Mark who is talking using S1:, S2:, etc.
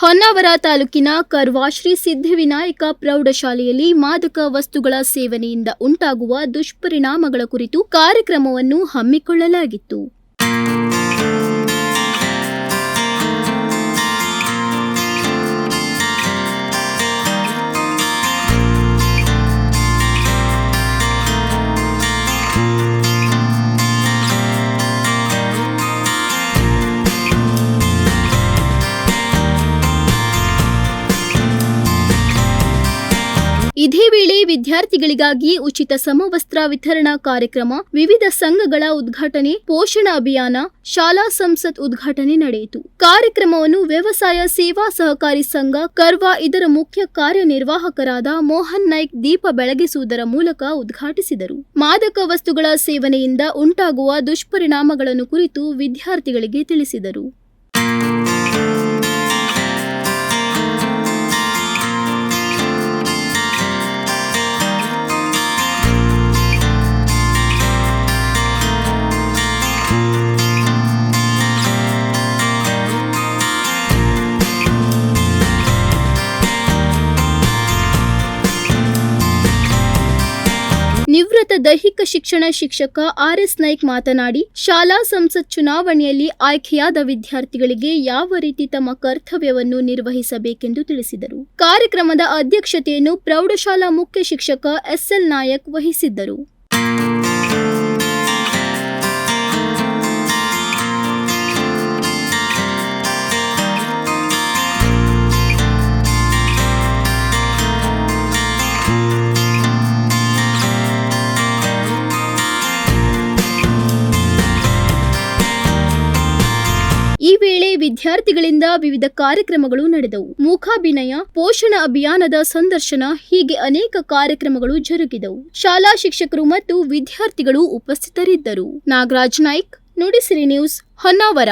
S1: ಹೊನ್ನಾವರ ತಾಲೂಕಿನ ಕರ್ವಾ ಶ್ರೀ ಸಿದ್ಧಿವಿನಾಯಕ ಪ್ರೌಢಶಾಲೆಯಲ್ಲಿ ಮಾದಕ ವಸ್ತುಗಳ ಸೇವನೆಯಿಂದ ಉಂಟಾಗುವ ದುಷ್ಪರಿಣಾಮಗಳ ಕುರಿತು ಕಾರ್ಯಕ್ರಮವನ್ನು ಹಮ್ಮಿಕೊಳ್ಳಲಾಗಿತ್ತು. ಇದೇ ವೇಳೆ ವಿದ್ಯಾರ್ಥಿಗಳಿಗಾಗಿ ಉಚಿತ ಸಮವಸ್ತ್ರ ವಿತರಣಾ ಕಾರ್ಯಕ್ರಮ, ವಿವಿಧ ಸಂಘಗಳ ಉದ್ಘಾಟನೆ, ಪೋಷಣ ಅಭಿಯಾನ, ಶಾಲಾ ಸಂಸತ್ ಉದ್ಘಾಟನೆ ನಡೆಯಿತು. ಕಾರ್ಯಕ್ರಮವನ್ನು ವ್ಯವಸಾಯ ಸೇವಾ ಸಹಕಾರಿ ಸಂಘ, ಕರ್ವಾ ಇದರ ಮುಖ್ಯ ಕಾರ್ಯನಿರ್ವಾಹಕರಾದ ಮೋಹನ್ ನಾಯ್ಕ್ ದೀಪ ಬೆಳಗಿಸುವುದರ ಮೂಲಕ ಉದ್ಘಾಟಿಸಿದರು. ಮಾದಕ ವಸ್ತುಗಳ ಸೇವನೆಯಿಂದ ಉಂಟಾಗುವ ದುಷ್ಪರಿಣಾಮಗಳನ್ನು ಕುರಿತು ವಿದ್ಯಾರ್ಥಿಗಳಿಗೆ ತಿಳಿಸಿದರು. ನಿವೃತ್ತ ದೈಹಿಕ ಶಿಕ್ಷಣ ಶಿಕ್ಷಕ ಆರ್ ಎಸ್ ನಾಯ್ಕ್ ಮಾತನಾಡಿ, ಶಾಲಾ ಸಂಸತ್ ಚುನಾವಣೆಯಲ್ಲಿ ಆಯ್ಕೆಯಾದ ವಿದ್ಯಾರ್ಥಿಗಳಿಗೆ ಯಾವ ರೀತಿ ತಮ್ಮ ಕರ್ತವ್ಯವನ್ನು ನಿರ್ವಹಿಸಬೇಕೆಂದು ತಿಳಿಸಿದರು. ಕಾರ್ಯಕ್ರಮದ ಅಧ್ಯಕ್ಷತೆಯನ್ನು ಪ್ರೌಢಶಾಲಾ ಮುಖ್ಯ ಶಿಕ್ಷಕ ಎಸ್ ಎಲ್ ನಾಯಕ್ ವಹಿಸಿದ್ದರು. ವಿದ್ಯಾರ್ಥಿಗಳಿಂದ ವಿವಿಧ ಕಾರ್ಯಕ್ರಮಗಳು ನಡೆದವು. ಮೂಕಾಭಿನಯ, ಪೋಷಣ ಅಭಿಯಾನದ ಸಂದರ್ಶನ ಹೀಗೆ ಅನೇಕ ಕಾರ್ಯಕ್ರಮಗಳು ಜರುಗಿದವು. ಶಾಲಾ ಶಿಕ್ಷಕರು ಮತ್ತು ವಿದ್ಯಾರ್ಥಿಗಳು ಉಪಸ್ಥಿತರಿದ್ದರು. ನಾಗರಾಜ್ ನಾಯ್ಕ್, ನುಡಿಸಿರಿ ನ್ಯೂಸ್, ಹೊನ್ನಾವರ.